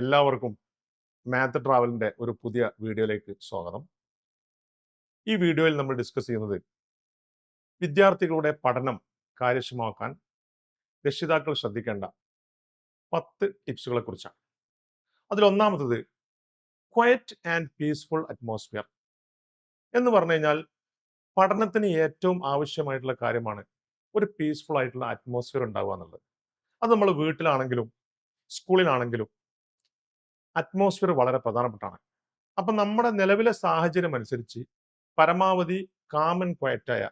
എല്ലാവർക്കും മാത്ത് ട്രാവലിന്റെ ഒരു പുതിയ വീഡിയോയിലേക്ക് സ്വാഗതം. ഈ വീഡിയോയിൽ നമ്മൾ ഡിസ്കസ് ചെയ്യുന്നത് വിദ്യാർത്ഥികളുടെ പഠനം കാര്യക്ഷമമാക്കാൻ രക്ഷിതാക്കൾ ശ്രദ്ധിക്കേണ്ട പത്ത് ടിപ്സുകളെ കുറിച്ചാണ്. അതിലൊന്നാമത്തത് ക്വയറ്റ് ആൻഡ് പീസ്ഫുൾ അറ്റ്മോസ്ഫിയർ എന്ന് പറഞ്ഞു കഴിഞ്ഞാൽ പഠനത്തിന് ഏറ്റവും ആവശ്യമായിട്ടുള്ള കാര്യമാണ് ഒരു പീസ്ഫുൾ ആയിട്ടുള്ള അറ്റ്മോസ്ഫിയർ ഉണ്ടാവുക എന്നുള്ളത്. അത് നമ്മൾ വീട്ടിലാണെങ്കിലും സ്കൂളിലാണെങ്കിലും അറ്റ്മോസ്ഫിയർ വളരെ പ്രധാനപ്പെട്ടാണ്. അപ്പം നമ്മുടെ നിലവിലെ സാഹചര്യം അനുസരിച്ച് പരമാവധി കാമൻ ക്വയറ്റായ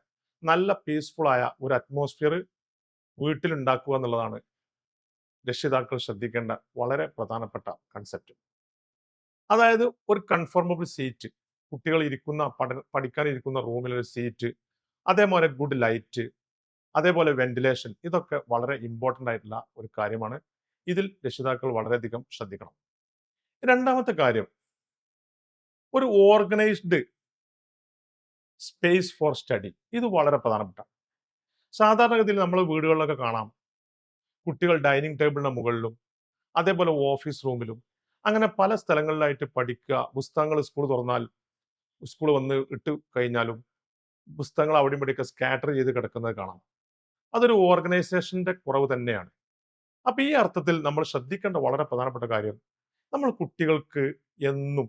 നല്ല പീസ്ഫുൾ ആയ ഒരു അറ്റ്മോസ്ഫിയർ വീട്ടിലുണ്ടാക്കുക എന്നുള്ളതാണ് രക്ഷിതാക്കൾ ശ്രദ്ധിക്കേണ്ട വളരെ പ്രധാനപ്പെട്ട കൺസെപ്റ്റ് അതായത് ഒരു കൺഫോർമബിൾ സീറ്റ് കുട്ടികൾ ഇരിക്കുന്ന പഠ പഠിക്കാനിരിക്കുന്ന റൂമിലൊരു സീറ്റ് അതേപോലെ ഗുഡ് ലൈറ്റ് അതേപോലെ വെന്റിലേഷൻ ഇതൊക്കെ വളരെ ഇമ്പോർട്ടന്റ് ആയിട്ടുള്ള ഒരു കാര്യമാണ്. ഇതിൽ രക്ഷിതാക്കൾ വളരെയധികം ശ്രദ്ധിക്കണം. രണ്ടാമത്തെ കാര്യം. ഒരു ഓർഗനൈസ്ഡ് സ്പേസ് ഫോർ സ്റ്റഡി. ഇത് വളരെ പ്രധാനപ്പെട്ട. സാധാരണഗതിയിൽ നമ്മൾ വീടുകളിലൊക്കെ കാണാം. കുട്ടികൾ ഡൈനിങ് ടേബിളിന് മുകളിലും അതേപോലെ ഓഫീസ് റൂമിലും. അങ്ങനെ പല സ്ഥലങ്ങളിലായിട്ട് പഠിക്കുക പുസ്തകങ്ങൾ സ്കൂൾ തുറന്നാൽ സ്കൂൾ വന്ന് ഇട്ട് കഴിഞ്ഞാലും പുസ്തകങ്ങൾ അവിടെയും ഇവിടെയൊക്കെ സ്കാറ്റർ ചെയ്ത് കിടക്കുന്നത് കാണാം. അതൊരു ഓർഗനൈസേഷന്റെ കുറവ് തന്നെയാണ്. അപ്പൊ ഈ അർത്ഥത്തിൽ നമ്മൾ ശ്രദ്ധിക്കേണ്ട വളരെ പ്രധാനപ്പെട്ട കാര്യം നമ്മൾ കുട്ടികൾക്ക് എന്നും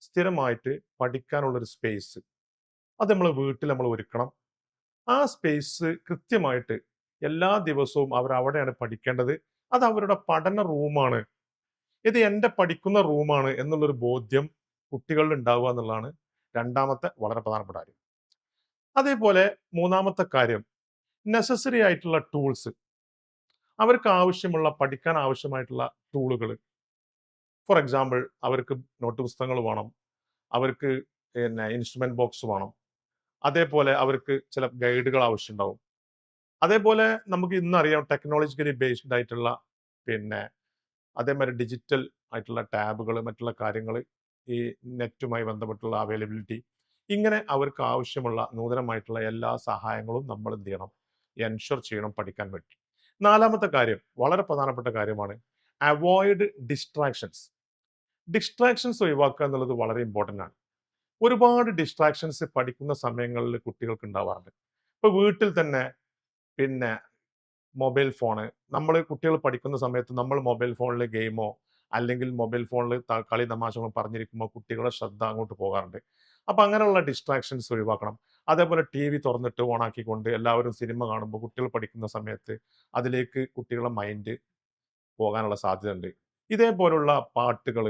സ്ഥിരമായിട്ട് പഠിക്കാനുള്ളൊരു സ്പേസ്. അത് നമ്മൾ വീട്ടിൽ നമ്മൾ ഒരുക്കണം. ആ സ്പേസ് കൃത്യമായിട്ട് എല്ലാ ദിവസവും അവർ അവിടെയാണ് പഠിക്കേണ്ടത്. അത് അവരുടെ പഠന റൂമാണ്. ഇത് എന്റെ പഠിക്കുന്ന റൂമാണ് എന്നുള്ളൊരു ബോധ്യം കുട്ടികളിൽ ഉണ്ടാവുക എന്നുള്ളതാണ് രണ്ടാമത്തെ വളരെ പ്രധാനപ്പെട്ട കാര്യം. അതേപോലെ മൂന്നാമത്തെ കാര്യം നെസസറി ആയിട്ടുള്ള ടൂൾസ് അവർക്ക് ആവശ്യമുള്ള പഠിക്കാൻ ആവശ്യമായിട്ടുള്ള ടൂളുകൾ ഫോർ എക്സാമ്പിൾ അവർക്ക് നോട്ട് പുസ്തകങ്ങൾ വേണം അവർക്ക് പിന്നെ ഇൻസ്ട്രുമെന്റ് ബോക്സ് വേണം അതേപോലെ അവർക്ക് ചില ഗൈഡുകൾ ആവശ്യമുണ്ടാവും. അതേപോലെ നമുക്ക് ഇന്ന് അറിയാം ടെക്നോളജിക്കലി ബേസ്ഡ് ആയിട്ടുള്ള പിന്നെ അതേമാതിരി ഡിജിറ്റൽ ആയിട്ടുള്ള ടാബുകൾ മറ്റുള്ള കാര്യങ്ങൾ ഈ നെറ്റുമായി ബന്ധപ്പെട്ടുള്ള അവൈലബിലിറ്റി ഇങ്ങനെ അവർക്ക് ആവശ്യമുള്ള നൂതനമായിട്ടുള്ള എല്ലാ സഹായങ്ങളും നമ്മൾ എന്ത് ചെയ്യണം എൻഷുർ ചെയ്യണം പഠിക്കാൻ വേണ്ടി. നാലാമത്തെ കാര്യം വളരെ പ്രധാനപ്പെട്ട കാര്യമാണ് അവോയ്ഡ് ഡിസ്ട്രാക്ഷൻസ്. ഡിസ്ട്രാക്ഷൻസ് ഒഴിവാക്കുക എന്നുള്ളത് വളരെ ഇമ്പോർട്ടന്റ് ആണ്. ഒരുപാട് ഡിസ്ട്രാക്ഷൻസ് പഠിക്കുന്ന സമയങ്ങളിൽ കുട്ടികൾക്ക് ഉണ്ടാവാറുണ്ട്. ഇപ്പൊ വീട്ടിൽ തന്നെ പിന്നെ മൊബൈൽ ഫോണ് നമ്മൾ കുട്ടികൾ പഠിക്കുന്ന സമയത്ത് നമ്മൾ മൊബൈൽ ഫോണിൽ ഗെയിമോ അല്ലെങ്കിൽ മൊബൈൽ ഫോണിൽ കളി തമാശകളോ പറഞ്ഞിരിക്കുമ്പോൾ കുട്ടികളുടെ ശ്രദ്ധ അങ്ങോട്ട് പോകാറുണ്ട്. അപ്പൊ അങ്ങനെയുള്ള ഡിസ്ട്രാക്ഷൻസ് ഒഴിവാക്കണം. അതേപോലെ ടി വി തുറന്നിട്ട് ഓണാക്കിക്കൊണ്ട് എല്ലാവരും സിനിമ കാണുമ്പോൾ കുട്ടികൾ പഠിക്കുന്ന സമയത്ത് അതിലേക്ക് കുട്ടികളുടെ മൈൻഡ് പോകാനുള്ള സാധ്യതയുണ്ട്. ഇതേപോലുള്ള പാട്ടുകൾ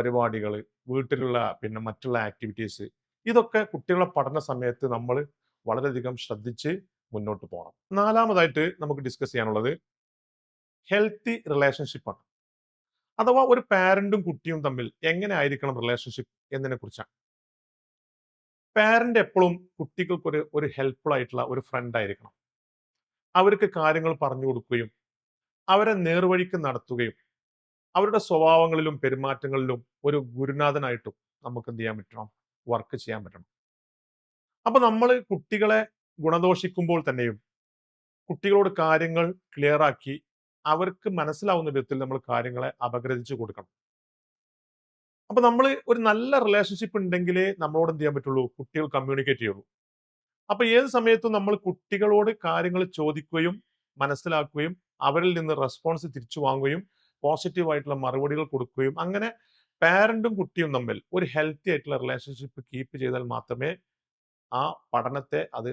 പരിപാടികൾ വീട്ടിലുള്ള പിന്നെ മറ്റുള്ള ആക്ടിവിറ്റീസ് ഇതൊക്കെ കുട്ടികളുടെ പഠന സമയത്ത് നമ്മൾ വളരെയധികം ശ്രദ്ധിച്ച് മുന്നോട്ട് പോകണം നാലാമതായിട്ട് നമുക്ക് ഡിസ്കസ് ചെയ്യാനുള്ളത് ഹെൽത്തി റിലേഷൻഷിപ്പാണ് അഥവാ ഒരു പാരന്റും കുട്ടിയും തമ്മിൽ എങ്ങനെ ആയിരിക്കണം റിലേഷൻഷിപ്പ് എന്നതിനെ കുറിച്ചാണ്. പാരന്റ് എപ്പോഴും കുട്ടികൾക്ക് ഒരു ഒരു ഹെൽപ്ഫുൾ ആയിട്ടുള്ള ഒരു ഫ്രണ്ട് ആയിരിക്കണം. അവർക്ക് കാര്യങ്ങൾ പറഞ്ഞു കൊടുക്കുകയും അവരെ നേർവഴിക്ക് നടത്തുകയും അവരുടെ സ്വഭാവങ്ങളിലും പെരുമാറ്റങ്ങളിലും ഒരു ഗുരുനാഥനായിട്ടും നമുക്ക് എന്ത് ചെയ്യാൻ പറ്റണം? വർക്ക് ചെയ്യാൻ പറ്റണം. അപ്പൊ നമ്മൾ കുട്ടികളെ ഗുണദോഷിക്കുമ്പോൾ തന്നെയും കുട്ടികളോട് കാര്യങ്ങൾ ക്ലിയർ ആക്കി അവർക്ക് മനസ്സിലാവുന്ന വിധത്തിൽ നമ്മൾ കാര്യങ്ങളെ അപഗ്രഥിച്ചു കൊടുക്കണം. അപ്പൊ നമ്മൾ ഒരു നല്ല റിലേഷൻഷിപ്പ് ഉണ്ടെങ്കിലേ നമ്മളോട് എന്ത് ചെയ്യാൻ പറ്റുള്ളൂ? കുട്ടികൾ കമ്മ്യൂണിക്കേറ്റ് ചെയ്യുള്ളൂ. അപ്പൊ ഏത് സമയത്തും നമ്മൾ കുട്ടികളോട് കാര്യങ്ങൾ ചോദിക്കുകയും മനസ്സിലാക്കുകയും അവരിൽ നിന്ന് റെസ്പോൺസ് തിരിച്ചു വാങ്ങുകയും പോസിറ്റീവ് ആയിട്ടുള്ള മറുപടികൾ കൊടുക്കുകയും അങ്ങനെ പാരന്റും കുട്ടിയും തമ്മിൽ ഒരു ഹെൽത്തി ആയിട്ടുള്ള റിലേഷൻഷിപ്പ് കീപ്പ് ചെയ്താൽ മാത്രമേ ആ പഠനത്തെ അത്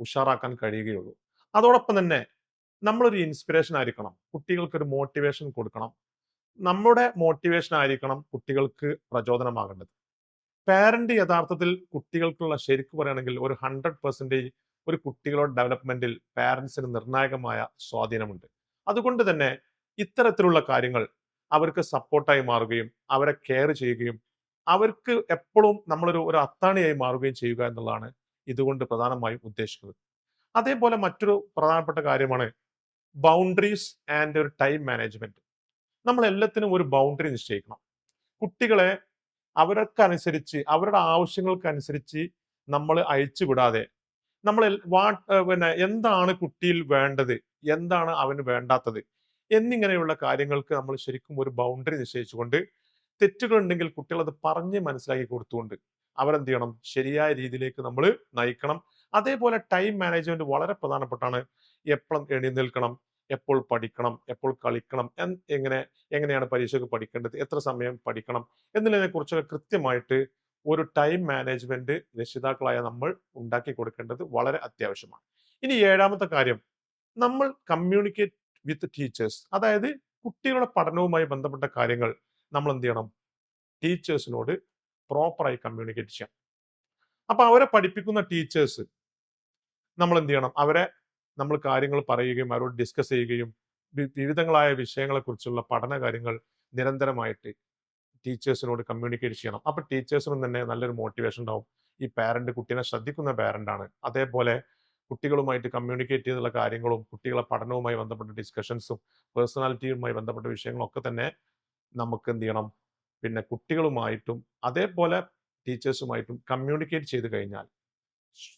ഉഷാറാക്കാൻ കഴിയുകയുള്ളൂ. അതോടൊപ്പം തന്നെ നമ്മളൊരു ഇൻസ്പിറേഷൻ ആയിരിക്കണം. കുട്ടികൾക്ക് ഒരു മോട്ടിവേഷൻ കൊടുക്കണം. നമ്മുടെ മോട്ടിവേഷൻ ആയിരിക്കണം കുട്ടികൾക്ക് പ്രചോദനമാകേണ്ടത്. പാരന്റ് യഥാർത്ഥത്തിൽ കുട്ടികൾക്കുള്ള ശരിക്ക് പറയുകയാണെങ്കിൽ ഒരു ഹൺഡ്രഡ് പെർസെന്റേജ് ഒരു കുട്ടികളുടെ ഡെവലപ്മെന്റിൽ പാരന്റ്സിന് നിർണായകമായ സ്വാധീനമുണ്ട്. അതുകൊണ്ട് തന്നെ ഇത്തരത്തിലുള്ള കാര്യങ്ങൾ അവർക്ക് സപ്പോർട്ടായി മാറുകയും അവരെ കെയർ ചെയ്യുകയും അവർക്ക് എപ്പോഴും നമ്മളൊരു ഒരു അത്താണിയായി മാറുകയും ചെയ്യുക എന്നുള്ളതാണ് ഇതുകൊണ്ട് പ്രധാനമായും ഉദ്ദേശിക്കുന്നത്. അതേപോലെ മറ്റൊരു പ്രധാനപ്പെട്ട കാര്യമാണ് ബൗണ്ടറീസ് ആൻഡ് ഒരു ടൈം മാനേജ്മെന്റ് നമ്മൾ എല്ലാത്തിനും ഒരു ബൗണ്ടറി നിശ്ചയിക്കണം. കുട്ടികളെ അവർക്കനുസരിച്ച് അവരുടെ ആവശ്യങ്ങൾക്കനുസരിച്ച് നമ്മൾ അയച്ചു വിടാതെ നമ്മൾ വാ പിന്നെ എന്താണ് കുട്ടിയിൽ വേണ്ടത്? എന്താണ് അവന് വേണ്ടാത്തത്? എന്നിങ്ങനെയുള്ള കാര്യങ്ങൾക്ക് നമ്മൾ ശരിക്കും ഒരു ബൗണ്ടറി നിശ്ചയിച്ചുകൊണ്ട് തെറ്റുകളുണ്ടെങ്കിൽ കുട്ടികൾ അത് പറഞ്ഞ് മനസ്സിലാക്കി കൊടുത്തുകൊണ്ട് അവരെന്ത് ചെയ്യണം? ശരിയായ രീതിയിലേക്ക് നമ്മൾ നയിക്കണം. അതേപോലെ ടൈം മാനേജ്മെന്റ് വളരെ പ്രധാനപ്പെട്ടാണ്. എപ്പോഴും എഴുന്നേൽക്കണം എപ്പോൾ പഠിക്കണം എപ്പോൾ കളിക്കണം എങ്ങനെ എങ്ങനെയാണ് പരീക്ഷയ്ക്ക് പഠിക്കേണ്ടത് എത്ര സമയം പഠിക്കണം എന്നുള്ളതിനെ കുറിച്ചൊക്കെ കൃത്യമായിട്ട് ഒരു ടൈം മാനേജ്മെന്റ് രക്ഷിതാക്കളായ നമ്മൾ ഉണ്ടാക്കി കൊടുക്കേണ്ടത് വളരെ അത്യാവശ്യമാണ്. ഇനി ഏഴാമത്തെ കാര്യം നമ്മൾ കമ്മ്യൂണിക്കേറ്റ് വിത്ത് ടീച്ചേഴ്സ് അതായത് കുട്ടികളുടെ പഠനവുമായി ബന്ധപ്പെട്ട കാര്യങ്ങൾ നമ്മൾ എന്ത് ചെയ്യണം? ടീച്ചേഴ്സിനോട് പ്രോപ്പറായി കമ്മ്യൂണിക്കേറ്റ് ചെയ്യാം. അപ്പൊ അവരെ പഠിപ്പിക്കുന്ന ടീച്ചേഴ്സ് നമ്മൾ എന്ത് ചെയ്യണം? അവരെ നമ്മൾ കാര്യങ്ങൾ പറയുകയും അവരോട് ഡിസ്കസ് ചെയ്യുകയും വിവിധങ്ങളായ വിഷയങ്ങളെ കുറിച്ചുള്ള പഠന കാര്യങ്ങൾ നിരന്തരമായിട്ട് ടീച്ചേഴ്സിനോട് കമ്മ്യൂണിക്കേറ്റ് ചെയ്യണം. അപ്പൊ ടീച്ചേഴ്സിനും തന്നെ നല്ലൊരു മോട്ടിവേഷൻ ഉണ്ടാവും. ഈ പാരന്റ് കുട്ടീനെ ശ്രദ്ധിക്കുന്ന പാരന്റ് ആണ്. അതേപോലെ കുട്ടികളുമായിട്ട് കമ്മ്യൂണിക്കേറ്റ് ചെയ്തുള്ള കാര്യങ്ങളും കുട്ടികളെ പഠനവുമായി ബന്ധപ്പെട്ട ഡിസ്കഷൻസും പേഴ്സണാലിറ്റിയുമായി ബന്ധപ്പെട്ട വിഷയങ്ങളും ഒക്കെ തന്നെ നമുക്ക് എന്ത് ചെയ്യണം? പിന്നെ കുട്ടികളുമായിട്ടും അതേപോലെ ടീച്ചേഴ്സുമായിട്ടും കമ്മ്യൂണിക്കേറ്റ് ചെയ്ത് കഴിഞ്ഞാൽ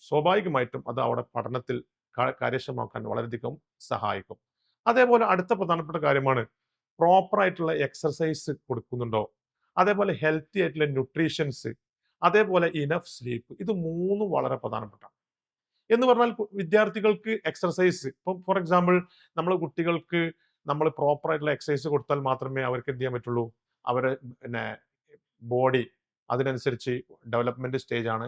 സ്വാഭാവികമായിട്ടും അത് അവിടെ പഠനത്തിൽ കാര്യക്ഷമമാക്കാൻ വളരെയധികം സഹായിക്കും. അതേപോലെ അടുത്ത പ്രധാനപ്പെട്ട കാര്യമാണ് പ്രോപ്പറായിട്ടുള്ള എക്സസൈസ് കൊടുക്കുന്നുണ്ടോ? അതേപോലെ ഹെൽത്തി ആയിട്ടുള്ള ന്യൂട്രീഷൻസ് അതേപോലെ ഇനഫ് സ്ലീപ്പ് ഇത് മൂന്നും വളരെ പ്രധാനപ്പെട്ടാണ് എന്ന് പറഞ്ഞാൽ വിദ്യാർത്ഥികൾക്ക് എക്സർസൈസ് ഇപ്പം ഫോർ എക്സാമ്പിൾ നമ്മൾ കുട്ടികൾക്ക് നമ്മൾ പ്രോപ്പർ ആയിട്ടുള്ള എക്സസൈസ് കൊടുത്താൽ മാത്രമേ അവർക്ക് എന്ത് ചെയ്യാൻ പറ്റുള്ളൂ? അവരെ പിന്നെ ബോഡി അതിനനുസരിച്ച് ഡെവലപ്മെന്റ് സ്റ്റേജ് ആണ്.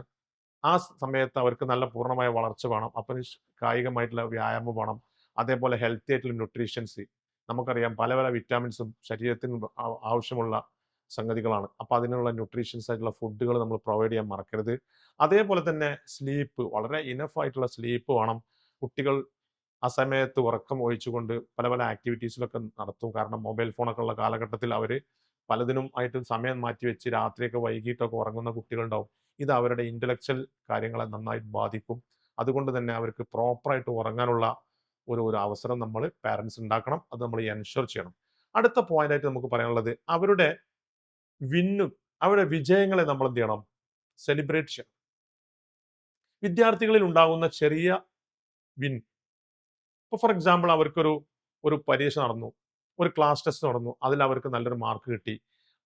ആ സമയത്ത് അവർക്ക് നല്ല പൂർണമായ വളർച്ച വേണം. അപ്പം കായികമായിട്ടുള്ള വ്യായാമം വേണം. അതേപോലെ ഹെൽത്തി ആയിട്ടുള്ള ന്യൂട്രീഷൻസ് നമുക്കറിയാം പല പല വിറ്റാമിൻസും ശരീരത്തിന് ആവശ്യമുള്ള സംഗതികളാണ്. അപ്പൊ അതിനുള്ള ന്യൂട്രീഷ്യൻസ് ആയിട്ടുള്ള ഫുഡുകൾ നമ്മൾ പ്രൊവൈഡ് ചെയ്യാൻ മറക്കരുത്. അതേപോലെ തന്നെ സ്ലീപ്പ് വളരെ ഇനഫ് ആയിട്ടുള്ള സ്ലീപ്പ് വേണം. കുട്ടികൾ ആ സമയത്ത് ഉറക്കം ഒഴിച്ചുകൊണ്ട് പല പല ആക്ടിവിറ്റീസിലൊക്കെ നടത്തും. കാരണം മൊബൈൽ ഫോണൊക്കെ ഉള്ള കാലഘട്ടത്തിൽ അവർ പലതിനും ആയിട്ട് സമയം മാറ്റി വെച്ച് രാത്രിയൊക്കെ വൈകിട്ടൊക്കെ ഉറങ്ങുന്ന കുട്ടികളുണ്ടാവും. ഇത് അവരുടെ ഇന്റലക്ച്വൽ കാര്യങ്ങളെ നന്നായിട്ട് ബാധിക്കും. അതുകൊണ്ട് തന്നെ അവർക്ക് പ്രോപ്പറായിട്ട് ഉറങ്ങാനുള്ള ഒരു ഒരു അവസരം നമ്മൾ പാരൻസ് ഉണ്ടാക്കണം. അത് നമ്മൾ എൻഷുർ ചെയ്യണം. അടുത്ത പോയിന്റ് ആയിട്ട് നമുക്ക് പറയാനുള്ളത് അവരുടെ വിന്നും. അവരുടെ വിജയങ്ങളെ നമ്മൾ എന്ത് ചെയ്യണം. സെലിബ്രേറ്റ് ചെയ്യണം വിദ്യാർത്ഥികളിൽ ഉണ്ടാകുന്ന ചെറിയ വിൻ ഇപ്പോൾ ഫോർ എക്സാമ്പിൾ അവർക്കൊരു ഒരു പരീക്ഷ നടന്നു. ഒരു ക്ലാസ് ടെസ്റ്റ് നടന്നു. അതിൽ അവർക്ക് നല്ലൊരു മാർക്ക് കിട്ടി.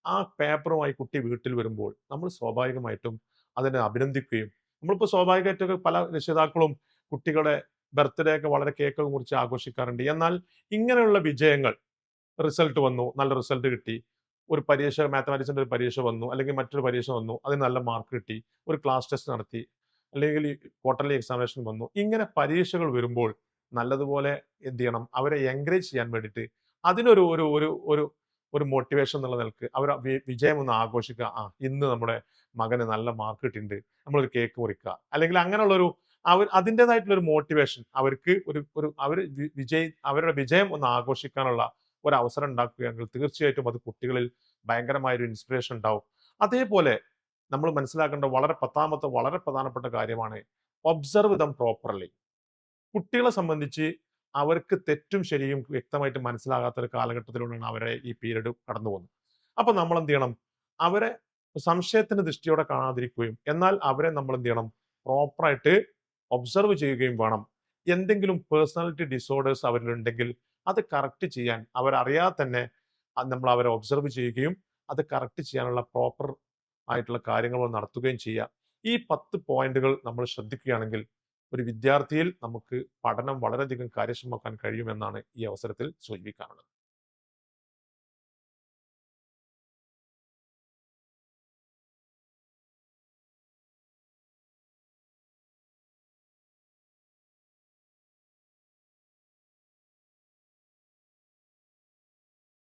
ആ പേപ്പറുമായി കുട്ടി വീട്ടിൽ വരുമ്പോൾ നമ്മൾ സ്വാഭാവികമായിട്ടും അതിനെ അഭിനന്ദിക്കുകയും നമ്മളിപ്പോൾ സ്വാഭാവികമായിട്ടൊക്കെ പല രക്ഷിതാക്കളും കുട്ടികളുടെ ബർത്ത്ഡേ ഒക്കെ വളരെ കേക്കൊക്കെ മുറിച്ച് ആഘോഷിക്കാറുണ്ട്. എന്നാൽ ഇങ്ങനെയുള്ള വിജയങ്ങൾ റിസൾട്ട് വന്നു. നല്ല റിസൾട്ട് കിട്ടി. ഒരു പരീക്ഷ മാത്തമാറ്റിക്സിന്റെ ഒരു പരീക്ഷ വന്നു അല്ലെങ്കിൽ മറ്റൊരു പരീക്ഷ വന്നു അതിന് നല്ല മാർക്ക് കിട്ടി ഒരു ക്ലാസ് ടെസ്റ്റ് നടത്തി അല്ലെങ്കിൽ ക്വാർട്ടർലി എക്സാമിനേഷൻ വന്നു. ഇങ്ങനെ പരീക്ഷകൾ വരുമ്പോൾ നല്ലതുപോലെ എന്ത് ചെയ്യണം? അവരെ എൻകറേജ് ചെയ്യാൻ വേണ്ടിയിട്ട് അതിനൊരു ഒരു ഒരു ഒരു ഒരു മോട്ടിവേഷൻ എന്നുള്ള നിലയ്ക്ക് അവർ വിജയം ഒന്ന് ആഘോഷിക്കുക. ആ ഇന്ന് നമ്മുടെ മകന് നല്ല മാർക്ക് കിട്ടിയിട്ടുണ്ട്. നമ്മളൊരു കേക്ക് മുറിക്കുക. അല്ലെങ്കിൽ അങ്ങനെയുള്ളൊരു അവർ അതിന്റെതായിട്ടുള്ള ഒരു മോട്ടിവേഷൻ അവർക്ക് ഒരു ഒരു അവർ വിജയ് അവരുടെ വിജയം ഒന്ന് ആഘോഷിക്കാനുള്ള ഒരു അവസരം ഉണ്ടാക്കുകയാണെങ്കിൽ തീർച്ചയായിട്ടും അത് കുട്ടികളിൽ ഭയങ്കരമായ ഒരു ഇൻസ്പിറേഷൻ ഉണ്ടാവും. അതേപോലെ നമ്മൾ മനസ്സിലാക്കേണ്ട വളരെ പത്താമത്തെ വളരെ പ്രധാനപ്പെട്ട കാര്യമാണ് ഒബ്സർവ് ദം പ്രോപ്പർലി കുട്ടികളെ സംബന്ധിച്ച് അവർക്ക് തെറ്റും ശരിയും വ്യക്തമായിട്ട് മനസ്സിലാകാത്ത ഒരു കാലഘട്ടത്തിലൂടെയാണ് അവരെ ഈ പീരീഡ് കടന്നു പോകുന്നത്. അപ്പൊ നമ്മൾ എന്ത് ചെയ്യണം? അവരെ സംശയത്തിന്റെ ദൃഷ്ടിയോടെ കാണാതിരിക്കുകയും എന്നാൽ അവരെ നമ്മൾ എന്ത് ചെയ്യണം? പ്രോപ്പറായിട്ട് ഒബ്സർവ് ചെയ്യുകയും വേണം. എന്തെങ്കിലും പേഴ്സണാലിറ്റി ഡിസോർഡേഴ്സ് അവരിലുണ്ടെങ്കിൽ അത് കറക്റ്റ് ചെയ്യാൻ അവരറിയാതെ തന്നെ നമ്മൾ അവരെ ഒബ്സർവ് ചെയ്യുകയും അത് കറക്റ്റ് ചെയ്യാനുള്ള പ്രോപ്പർ ആയിട്ടുള്ള കാര്യങ്ങൾ നടത്തുകയും ചെയ്യുക ഈ പത്ത് പോയിന്റുകൾ നമ്മൾ ശ്രദ്ധിക്കുകയാണെങ്കിൽ ഒരു വിദ്യാർത്ഥിയിൽ നമുക്ക് പഠനം വളരെയധികം കാര്യക്ഷമമാക്കാൻ കഴിയുമെന്നാണ് ഈ അവസരത്തിൽ സൂചിപ്പിക്കാനുള്ളത്.